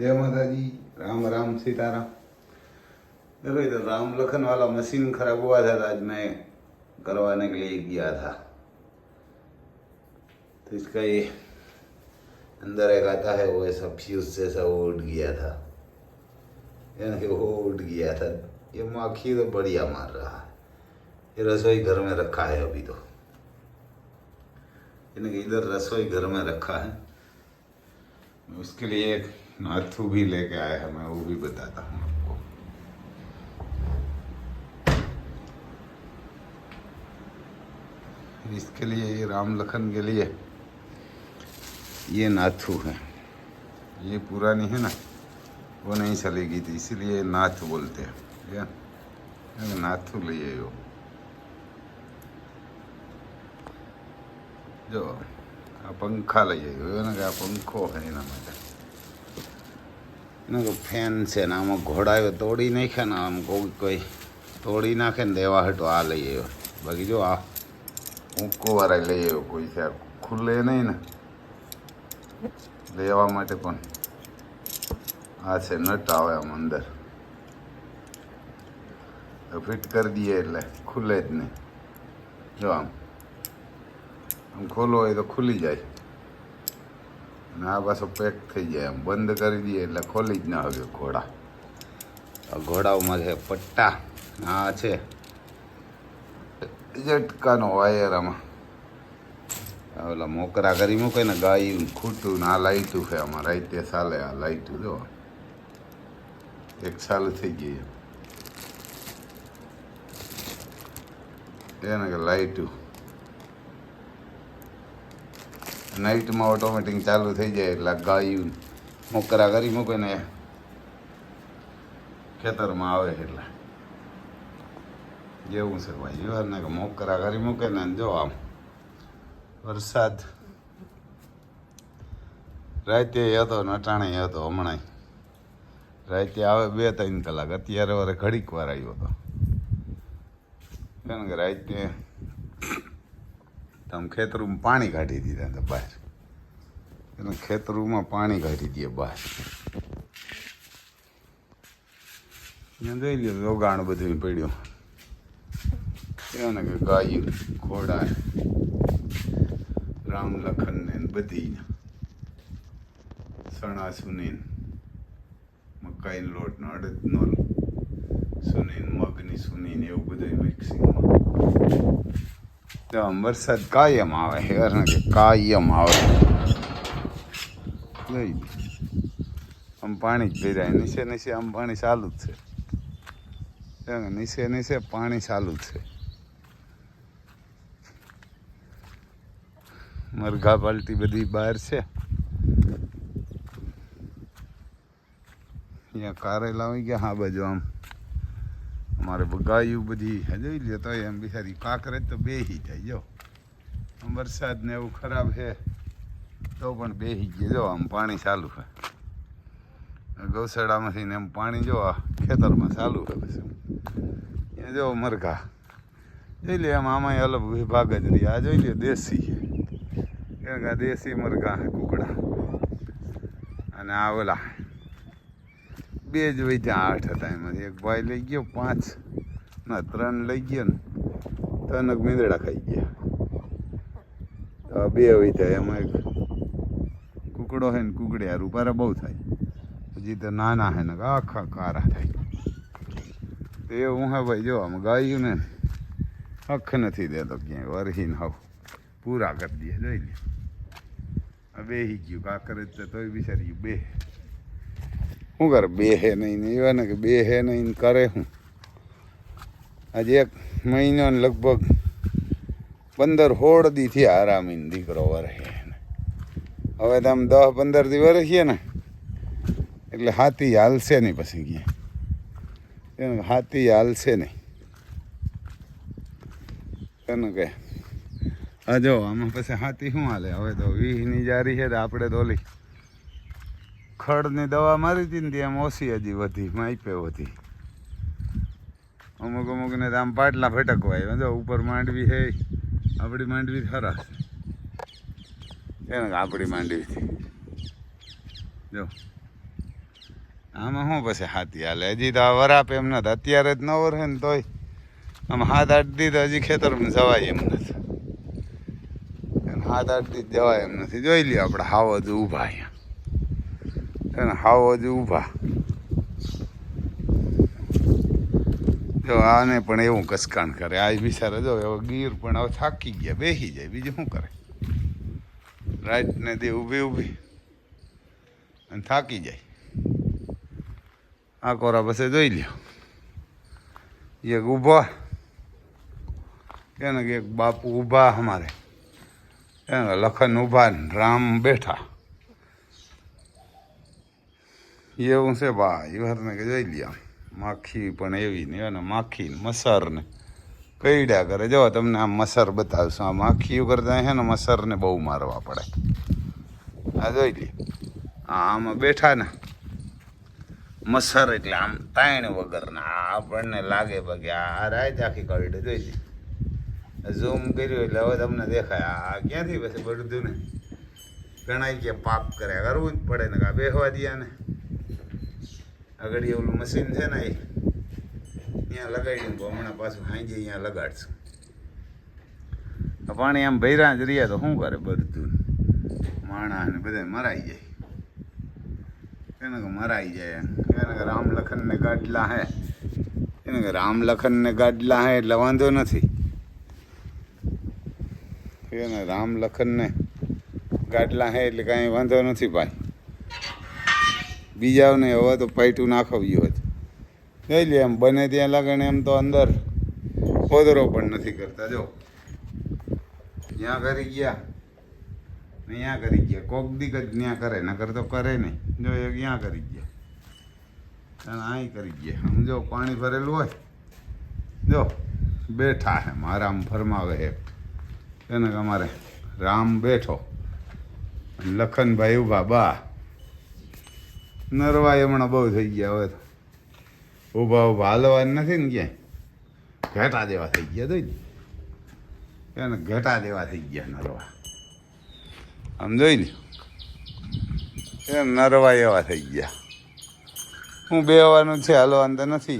जय माता जी राम राम, सीताराम। देखो इधर राम लखन वाला मशीन खराब हुआ था तो आज मैं करवाने के लिए गया था। तो इसका ये अंदर एक आता है, वो ऐसा फ्यूज जैसा वो उठ गया था। यानी कि वो उठ गया था। ये माखी तो बढ़िया मार रहा है। ये रसोई घर में रखा है अभी तो। यानी कि इधर रसोई घर में रखा है। उसके लिए एक नाथू भी लेके आया है, मैं वो भी बताता हूँ आपको। इसके लिए, ये राम लखन के लिए, ये नाथू है। ये पुरानी है ना, वो नहीं चलेगी थी इसीलिए नाथ बोलते हैं। ये नाथू लिए જો આ પંખા લઈ આવ્યો એને કે આ પંખો છે એના માટે એને કે ફેન છે ને આમાં ઘોડાયો તોડી નાખ્યા ને આમ કોઈ કોઈ તોડી નાખે ને દેવા હટો આ લઈ આવ્યો બાકી જો આ ઊંકો વાળા લઈ આવ્યો કોઈ છે ખુલ્લે નહીં ને લેવા માટે પણ આ છે નટ આવે આમ અંદર ફિટ કરી દઈએ એટલે ખુલે જ નહીં જો આમ આમ ખોલો હોય તો ખુલી જાય. અને આ પાછો પેક થઈ જાય. આમ બંધ કરી દઈએ એટલે ખોલી જ ના હવે ઘોડા. આ ઘોડાઓમાં છે પટ્ટા. આ છે ઝટકાનો વાયર આમાં. ઓલા મોકરા કરી મૂકે ને ગાયું ખૂટું ને આ લાઈટું છે આમાં. રાઈતે ચાલે આ લાઈટું જો. એક સાલ થઈ ગઈ. એને કે લાઈટું. નાઇટમાં ઓટોમેટિક ચાલુ થઈ જાય એટલે ગાયું મોકરા કરી મૂકે ને ખેતરમાં આવે એટલે. જેવું છે ભાઈ, જોવા ને કે મોકરા કરી મૂકે ને જો આમ વરસાદ. રાતે હતો નટાણે હતો હમણાં રાતે આવે બે ત્રણ કલાક. અત્યારે વારે ઘડીક વાર આવ્યો હતો. કારણ કે રાતે તમે ખેતરમાં પાણી કાઢી દીધા હતા બહાર એને ખેતરમાં પાણી કાઢી દે બહાર જોઈ લ્યો રોગાણ બધું પડ્યું. એને કે ગાયું, ઘોડા રામ લખન ને બધી સણા સુનીન મકાઈનો લોટ ને અડદનો સુનીન મગની સુનીન એવું બધું મિક્સિંગમાં તો વરસાદ કાયમ આવે હેર કે કાયમ આવે નહીં આમ પાણી જ ભરાય નીચે નીચે આમ પાણી ચાલુ જ છે. નીચે નીચે પાણી ચાલુ જ છે. મરઘા પાલટી બધી બહાર છે. અહીંયા કારેલા આવી ગયા, હા, બાજુ આમ. અમારે ગાયું બધી જોઈ લે તો એમ બિચારી કાંકરે તો બેહી જાય, જો. વરસાદ ને એવું ખરાબ છે, તો પણ બેહી ગયો, જો, આમ પાણી ચાલુ છે. ગૌશાળામાંથી ને એમ પાણી, જો, આ ખેતરમાં ચાલુ છે બસ એ જો મરઘા. જોઈ લે એમ આમાં અલગ વિભાગ જ રહી આ જોઈ લે, દેશી છે. દેશી મરઘા કુકડા. અને આ ઓલા બે જ વધ્યા આઠ હતા એમાંથી. એક ભાઈ લઈ ગયો, પાંચ. ના, ત્રણ લઈ ગયો ને, ત્રણ મીંદડા ખાઈ ગયા. બે વધ્યા એમાં એક કુકડો હે ને કુકડી આ રૂપારા બહુ થાય. હજી તો નાના હે ને, આખા કારા થાય. તે હું હા ભાઈ, જો આમ ગાયું ને હખ નથી દેતો ક્યાંય વરહીને હવ પૂરા કરી દે, જોઈ લે. બેહી ગયું, કાકર જ તોય બિચારી બે શું કરે બે હે નહીં એવા ને કે બે હે નહીં કરે શું આજે એક મહિનો લગભગ પંદર હોળ દીથી આરામીને દીકરો વરે હવે તો આમ દસ પંદર દી વરસીએ ને, એટલે હાથી હાલશે નહીં પછી ગયા હાથી હાલશે નહીં. એને કે હા જો, આમાં પછી હાથી શું હાલે? હવે તો વીહની જારી છે આપણે તો ઓલી ખડની દવા મારી હતી ને ત્યાં ઓછી હજી વધી માઈપે વધી. અમુક અમુકને તો આમ પાટલા ફટકવાય જો, ઉપર માંડવી હે આપણી માંડવી ખરા એને આપણી માંડવી જો. આમાં શું પછી હાથી હાલે? હજી તો આ વરાપ એમ નથી. અત્યારે જ ન વરસે ને તોય. આમ હાથ આટતી તો હજી ખેતરમાં જવાય એમ નથી. હાથ આટતી જવાય એમ નથી. જોઈ લ્યો આપણે, હાવ જ ઊભા અહીંયા. એને હાવ હજુ ઊભા. જો આને પણ એવું કસકાણ કરે. આ બિચારા જો હવે ગીર પણ હવે થાકી ગયા, બેસી જાય. બીજું શું કરે? રાઈટ ને દે ઊભી ઊભી અને થાકી જાય. આ કોરા પાસે જોઈ લ્યો. એક ઊભો. કે એક બાપુ ઊભા અમારે. એને લખન ઊભા રામ બેઠા. એવું છે ભાઈ વારને કે જોઈ લ્યા. માખી પણ એવી ને એને માખી મસરને. મસર કઈડ્યા કરે. જો તમને આ મસર બતાવશું, આ માખીઓ કરતા છે ને મસરને બહુ મારવા પડે. આ જોઈ લે આમાં બેઠા ને. મસર એટલે આમ તાણ વગરના. આપણને લાગે બાકી આ રાત આખી કરડે જોઈ લે ઝૂમ કર્યું એટલે હવે તમને દેખાય. આ ક્યાંથી પછી બધું ને ઘણા કે પાપ કર્યા. કરવું જ પડે ને કા બેહવા દયા ને આગળ એવું મશીન છે ને એ, ત્યાં લગાડીને દઉં, હમણાં પાછું હાંજે અહીંયા લગાડશું. પાણી આમ ભૈરા જ રહ્યા તો શું કરે બધું? માણા ને બધા મરાઈ જાય. એને કે મરાઈ જાય એને કે રામ લખન ને ગાડલા હે. એને કે રામ લખન ને ગાડલા હે એટલે વાંધો નથી. એને રામ લખન ને ગાડલા હે એટલે કાંઈ વાંધો નથી ભાઈ. બીજાઓને હવે તો પાઇટું નાખવ્યું હોત જોઈ લે, એમ બને ત્યાં લાગે એમ તો અંદર ખોદરો પણ નથી કરતા. જો ત્યાં કરી ગયા. ને ત્યાં કરી ગયા. કોક દીક જ ત્યાં કરે, નકર તો કરે નહીં. જો, એ ત્યાં કરી ગયા. અહીં કરી ગયા. સમજો પાણી ભરેલું હોય. જો, બેઠા હે આરામ ફરમાવે હે. એને અમારે રામ બેઠો. લખનભાઈ ઊભા બા. નરવાય હમણાં બહુ થઈ ગયા હવે ઊભા ઊભા હાલવાનું નથી ને ક્યાંય? ઘેટા દેવા થઈ ગયા તો એને ઘેટા દેવા થઈ ગયા નરવા. આમ જોઈ ને એ નરવા એવા થઈ ગયા. હું બેહવાનું છે, હાલવાનું તો નથી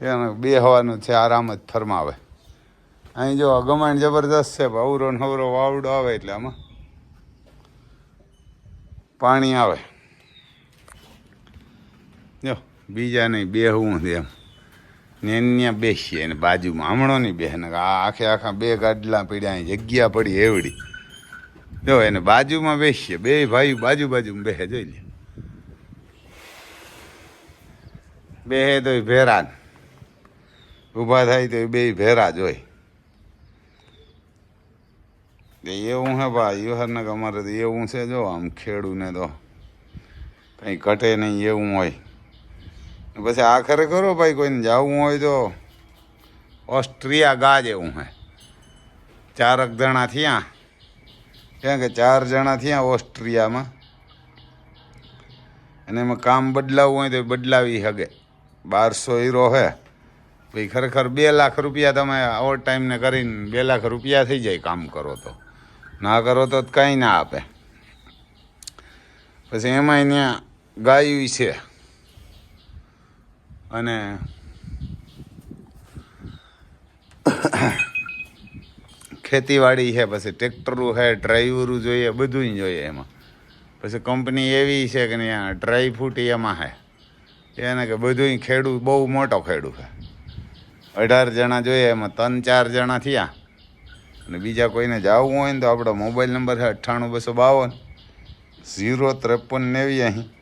એને બેહવાનું છે, આરામ જ ફરમાવે. અહીં જો ગમાણ જબરદસ્ત છે અવરો નવરો વાવડો આવે એટલે આમાં. પાણી આવે. બીજા નહીં બેહવું છે એમ. ને ત્યાં બેસીએ ને બાજુમાં, હમણો નહીં બેહને આ આખે આખા બે ગાડલા પડ્યા જગ્યા પડી એવડી. જો એને બાજુમાં બેસીએ, બે ભાઈ બાજુ બાજુમાં બેહે જોઈ લે. બેહે તો ભેરા ઊભા થાય તો બે ભેરા જ હોય. એવું હે ભાઈ યુહરને કે અમારે તો એવું છે, જો આમ ખેડૂને તો કંઈ ઘટે નહીં એવું હોય. પછી આખરે કરો ભાઈ, કોઈને જવું હોય તો ઓસ્ટ્રિયા ગા જેવું હે. ચારક જણા થયા. કેમ કે ચાર જણા થયા ઓસ્ટ્રિયામાં. અને એમાં કામ બદલાવવું હોય તો બદલાવી શકે બારસો હીરો હે. ભાઈ, ખરેખર બે લાખ રૂપિયા તમે ઓવર ટાઈમને કરીને બે લાખ રૂપિયા થઈ જાય કામ કરો તો. ના કરો તો કાંઈ ના આપે. પછી એમાંય ત્યાં ગાયું છે. અને ખેતીવાડી છે, પછી ટ્રેક્ટરું છે, ડ્રાઈવરું જોઈએ બધું જોઈએ એમાં. પછી કંપની એવી છે કે ત્યાં ડ્રાય ફ્રૂટ એમાં છે. એને કે બધું ખેડૂત, બહુ મોટો ખેડૂત છે. અઢાર જણા જોઈએ, એમાં ત્રણ ચાર જણા થયા. અને બીજા કોઈને જવું હોય ને તો આપણો મોબાઈલ નંબર છે અઠ્ઠાણું બસો બાવન, ઝીરો ત્રેપન નેવી અહીં.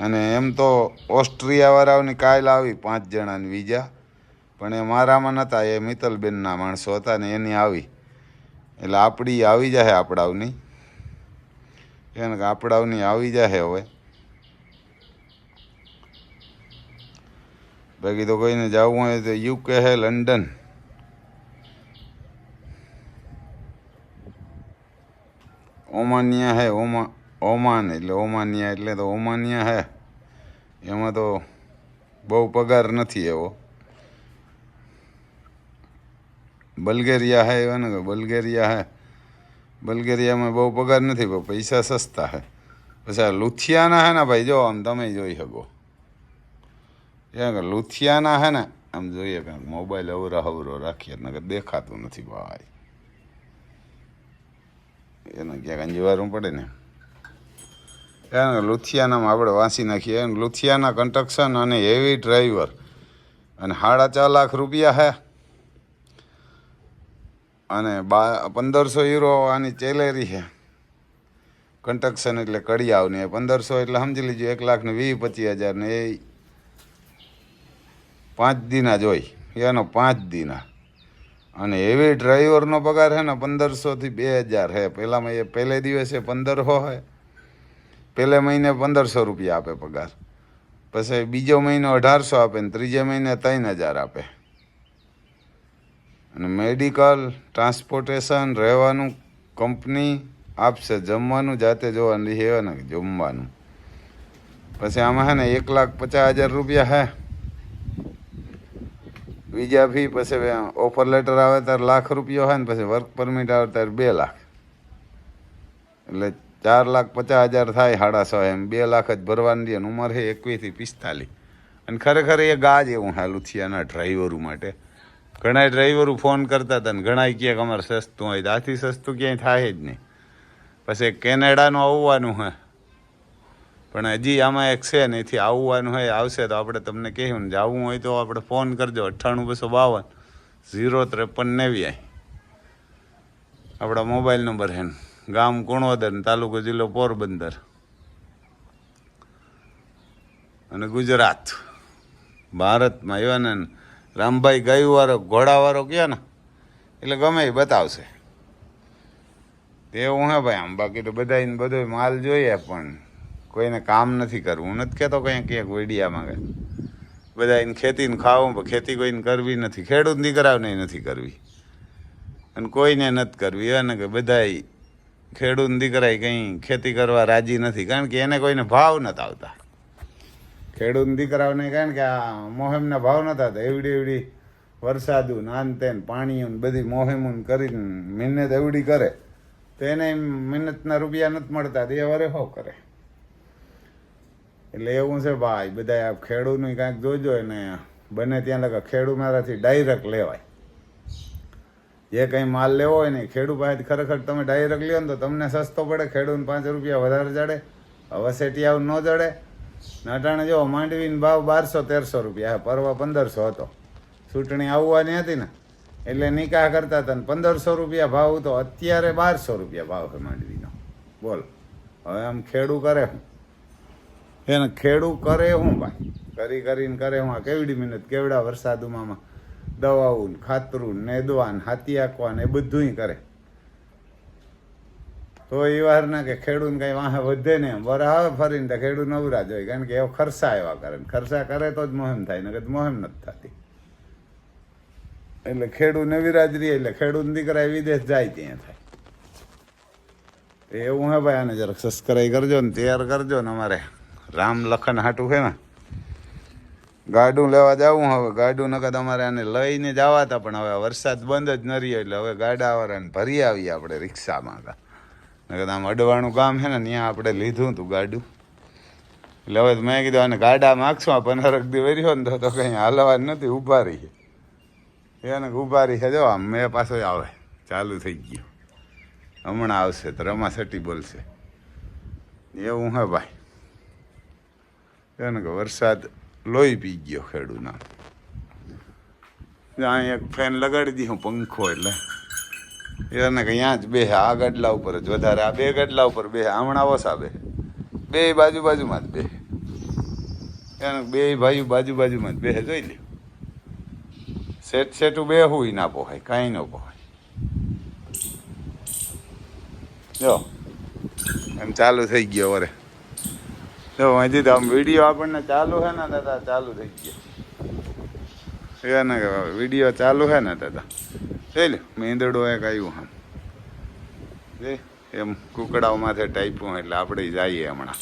અને એમ તો ઓસ્ટ્રિયાવાળાઓની કાલ આવી પાંચ જણાની વિઝા. પણ એ મારામાં નહોતા એ મિત્તલબેનના માણસો હતા ને એની આવી. એટલે આપણી આવી જાહે આપણાવની એને આપણાવની આવી જાહે હવે. બાકી તો કોઈને જવું હોય તો યુકે હે લંડન. ઓમાનિયા હે ઓમા ઓમાન, એટલે ઓમાનિયા એટલે તો ઓમાનિયા હે. એમાં તો બહુ પગાર નથી એવો. બલ્ગેરિયા હે, એવા ને બલ્ગેરિયા હે. બલ્ગેરિયામાં બહુ પગાર નથી, પણ પૈસા સસ્તા હે. પછી આ લુથિયાના હે ને ભાઈ, જો આમ તમે જોઈ શકો. એ કે લુથિયાના હે ને, આમ જોઈએ કે મોબાઈલ અવરો અવરો રાખીએ નગર દેખાતું નથી ભાઈ. એને ક્યાંક અંજવારું પડે ને. એને લુથિયાનામાં આપણે વાંચી નાખીએ. એમ લુથિયાના કન્સ્ટ્રક્શન અને હેવી ડ્રાઈવર અને સાડા ચાર લાખ રૂપિયા હે. અને બા પંદરસો યુરો આની ચેલેરી છે કન્સ્ટ્રક્શન એટલે કડિયાવની. પંદરસો એટલે સમજી લીજો એક લાખ ને વીસ પચીસ હજાર ને એ પાંચ દિના જોઈ એનો પાંચ દિના. અને એવી ડ્રાઈવરનો પગાર છે ને પંદરસોથી બે હજાર છે પહેલામાં એ પહેલે દિવસે પંદરસો છે પહેલે મહિને પંદરસો રૂપિયા આપે પગાર. પછી બીજો મહિનો અઢારસો આપે ને ત્રીજે મહિને ત્રણ હજાર આપે. અને મેડિકલ, ટ્રાન્સપોર્ટેશન, રહેવાનું કંપની આપશે, જમવાનું જાતે જોવાનું ને જમવાનું. પછી આમાં હે ને એક લાખ પચાસ હજાર રૂપિયા હે. બીજા ફી પછી ઓફર લેટર આવે ત્યારે લાખ રૂપિયો હોય ને પછી વર્ક પરમિટ આવે ત્યારે બે લાખ. એટલે ચાર લાખ પચાસ હજાર થાય સાડા સો એમ. બે લાખ જ ભરવાની અને ઉંમર છે એકવીસથી પિસ્તાલીસ. અને ખરેખર એ ગાજ એવું હા લુથિયાના ડ્રાઈવરો માટે. ઘણા ડ્રાઈવરો ફોન કરતા હતા ને ઘણા કહે કે અમારે સસ્તું હોય. આથી સસ્તું ક્યાંય થાય જ નહીં. પછી કેનેડાનું આવવાનું હોય. પણ હજી આમાં એક છે ને એથી આવવાનું હોય, આવશે તો આપણે તમને કહેવું ને જવું હોય તો આપણે ફોન કરજો. અઠ્ઠાણું બસો બાવન, ઝીરો ત્રેપન નેવ્યાય આપણા મોબાઈલ નંબર છે ને. ગામ કુણોદર તાલુકો જિલ્લો પોરબંદર. અને ગુજરાત. ભારતમાં એવા ને રામભાઈ ગાયવાળો ઘોડાવાળો ગયા ને, એટલે ગમે એ બતાવશે. તેવું હે ભાઈ આમ, બાકી તો બધાને બધો માલ જોઈએ પણ કોઈને કામ નથી કરવું. હું નથી કહેતો કંઈ ક્યાંક વેડિયામાં કે બધા એને ખેતીને ખાવું, પણ ખેતી કોઈને કરવી નથી. ખેડૂત દીકરાઓને નથી કરવી. અને કોઈને નથી કરવી. અને કે બધાય ખેડૂત દીકરાએ કંઈ ખેતી કરવા રાજી નથી, કારણ કે એને કોઈને ભાવ નથી આવતા. ખેડૂત દીકરાઓને કારણ કે આ મોહેમના ભાવ નતા આવતા. એવડી એવડી વરસાદું નાન તેન પાણીયું બધી મોહેમું કરીને મહેનત એવડી કરે, તો એને મહેનતના રૂપિયા નથી મળતા, તે વરે હો કરે? એટલે એવું છે ભાઈ બધા ખેડૂતનું કાંઈક જોજો ને બને ત્યાં લગા ખેડૂત મારાથી ડાયરેક્ટ લેવાય. જે કંઈ માલ લેવો હોય ને ખેડૂત પાસે ખરેખર તમે ડાયરેક્ટ લ્યો ને તો તમને સસ્તો પડે, ખેડૂતને પાંચ રૂપિયા વધારે જડે, હવે સેટિયાવ ન જડે. નટાણે જો માંડવીનો ભાવ બારસો તેરસો રૂપિયા પરવા પંદરસો હતો. ચૂંટણી આવવાની હતી ને, એટલે નિકાહ કરતા હતા ને પંદરસો રૂપિયા ભાવ તો અત્યારે બારસો રૂપિયા ભાવ છે માંડવીનો. બોલ, હવે આમ ખેડૂ કરે હું? એને ખેડૂ કરે શું ભાઈ? કરી કરીને કરે હું આ કેવડી મહેનત, કેવડા વરસાદમાં દવાઓ ખાતરું ને નેદવા ને હાથી આંકવા ને એ બધુંય કરે. તો એ વાર ના કે ખેડૂત કઈ વાહે વધે ને બરાબર ફરીને તો ખેડૂત નવરા જ હોય, કારણ કે એવો ખર્ચા એવા કરે ખર્ચા કરે તો જ મોહેમ થાય ને મોહેમ નથી થતી. એટલે ખેડૂત નવીરાજ રહી એટલે ખેડૂત દીકરા વિદેશ જાય ત્યાં થાય. એવું હે ભાઈ, આને જરાક સબસ્ક્રાઈબ કરજો ને, તૈયાર કરજો ને અમારે રામ લખન હાટું છે ને. ગાડું લેવા જવું હવે. ગાડું નકા તમારે આને લઈને જવા હતા પણ હવે વરસાદ બંધ જ ન રહ્યો એટલે હવે ગાડાવાળાને ભરી આવીએ આપણે રિક્ષામાં હતા નકર આમ અડવાણું કામ છે ને, ત્યાં આપણે લીધું હતું ગાડું. એટલે હવે મેં કીધું આને ગાડા માગશું, આ પંદરક દી વર્યો ને તો કંઈ હાલવા નથી, ઊભા રહીએ. એને ઊભા રહી છે જો આમ મેં પાછો આવે, ચાલુ થઈ ગયું. હમણાં આવશે, તો રમા સટી બોલશે. એવું હે ભાઈ. એને કે વરસાદ લોહી પી ગયો ખેડૂના અહીં એક ફેન લગાડી દીધું પંખો એટલે. એને કે અહીંયા જ બે આ ગાડલા ઉપર જ વધારે, આ બે ગાડલા ઉપર બે હમણાં ઓછા બે બે બાજુ બાજુમાં જ બે એને બે ભાઈ બાજુ બાજુમાં જ બે જોઈ લે. સેટ સેટું બે હુઈ ના પોહાય, કાંઈ ન પોહાય. જો, એમ ચાલુ થઈ ગયો વરે જો હજી તો આમ વીડિયો આપણને ચાલુ છે ને દાદા, ચાલુ થઈ ગયો. એને વીડિયો ચાલુ છે ને દાદા. જોઈ લે, મેંદડો એક આવ્યું આમ જે એમ કુકડાઓ માથે ટાઈપું એટલે આપણે જઈએ હમણાં.